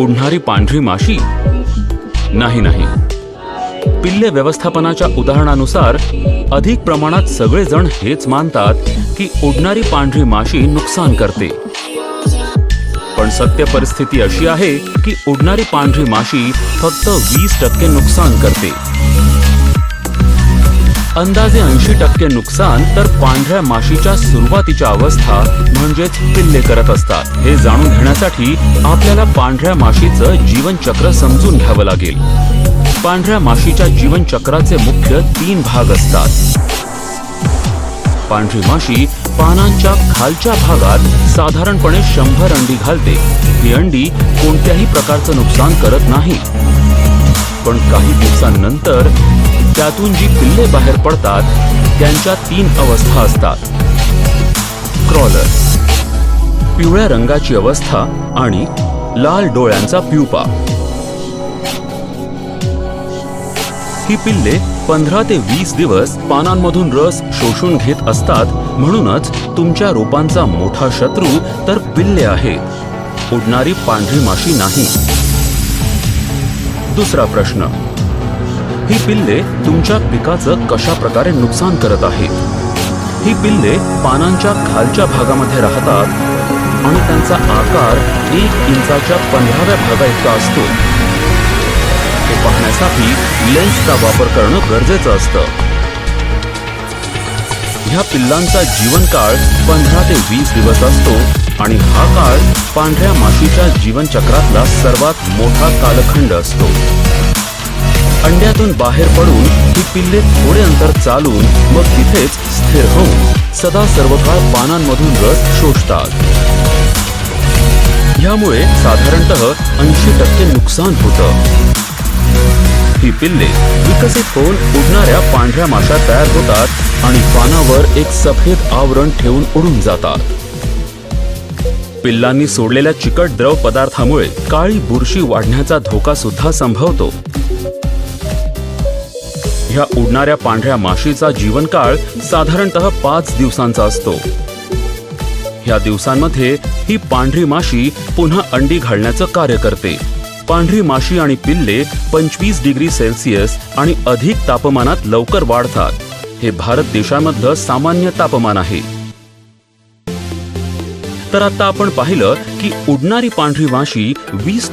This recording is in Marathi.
उडणारी पांढरी माशी? नाही नाही. पिल्ले व्यवस्थापनाच्या उदाहरणानुसार अधिक प्रमाणात सगळेजण हेच मानतात की उडणारी पांढरी माशी नुकसान करते. पण सत्य परिस्थिती अशी आहे की उडणारी पांढरी माशी फक्त वीस टक्के नुकसान करते. अंदाजे ऐंशी टक्के नुकसान तर पांढऱ्या माशीच्या सुरुवातीच्या अवस्था म्हणजेच पिल्ले करत असतात. हे जाणून घेण्यासाठी आपल्याला पांढऱ्या माशीचं जीवनचक्र समजून घ्यावं लागेल. पांढऱ्या माशीच्या जीवनचक्राचे मुख्य तीन भाग असतात. पांढरी माशी पानांच्या खालच्या भागात साधारणपणे शंभर अंडी घालते. ही अंडी कोणत्याही प्रकारचं नुकसान करत नाही. पण काही दिवसांनंतर त्यातून जी पिल्ले बाहेर पडतात त्यांच्या तीन अवस्था असतात. क्रॉलर पिवळ्या रंगाची अवस्था आणि लाल डोळ्यांचा प्युपा. ही पिल्ले पंधरा ते वीस दिवस पानांमधून रस शोषून घेत असतात म्हणूनच तुमच्या रोपांचा मोठा शत्रू तर पिल्ले आहेत उडणारी पांढरी माशी नाही. दुसरा प्रश्न. ही पिल्ले तुमच्या पिकाचं कशा प्रकारे नुकसान करत आहेत? ही पिल्ले पानांच्या खालच्या भागामध्ये राहतात आणि त्यांचा आकार एक इंचाच्या पंधराव्या भागा इतका असतो. हे पाहण्यासाठी लेन्सचा वापर करणं गरजेचं असतं. ह्या पिल्लांचा जीवनकाळ पंधरा ते वीस दिवस असतो आणि हा काळ पांढऱ्या माशीच्या जीवनचक्रातला सर्वात मोठा कालखंड असतो. अंड्यातून बाहेर पडून ही पिल्ले थोडे अंतर चालून मग तिथेच स्थिर होऊन सदा सर्व काळ पानांमधून रस शोषतात. ह्यामुळे साधारणतः ऐंशी टक्के नुकसान होतं. ही पिल्ले विकसित होऊन उडणाऱ्या पांढऱ्या माशा तयार होतात आणि पानावर एक सफेद आवरण ठेवून उडून जातात. पिल्लांनी सोडलेल्या चिकट द्रव पदार्थामुळे काळी बुरशी वाढण्याचा धोका सुद्धा संभवतो. ह्या उडणाऱ्या पांढऱ्या माशीचा जीवनकाळ साधारणतः पाच दिवसांचा असतो. ह्या दिवसांमध्ये ही पांढरी माशी पुन्हा अंडी घालण्याचं कार्य करते. पांढरी माशी आणि पिल्ले पंचवीस डिग्री सेल्सिअस आणि अधिक तापमानात लवकर वाढतात. हे भारत देशामधलं सामान्य तापमान आहे. तर आता आपण पाहिलं की उडणारी पांढरी माशी वीस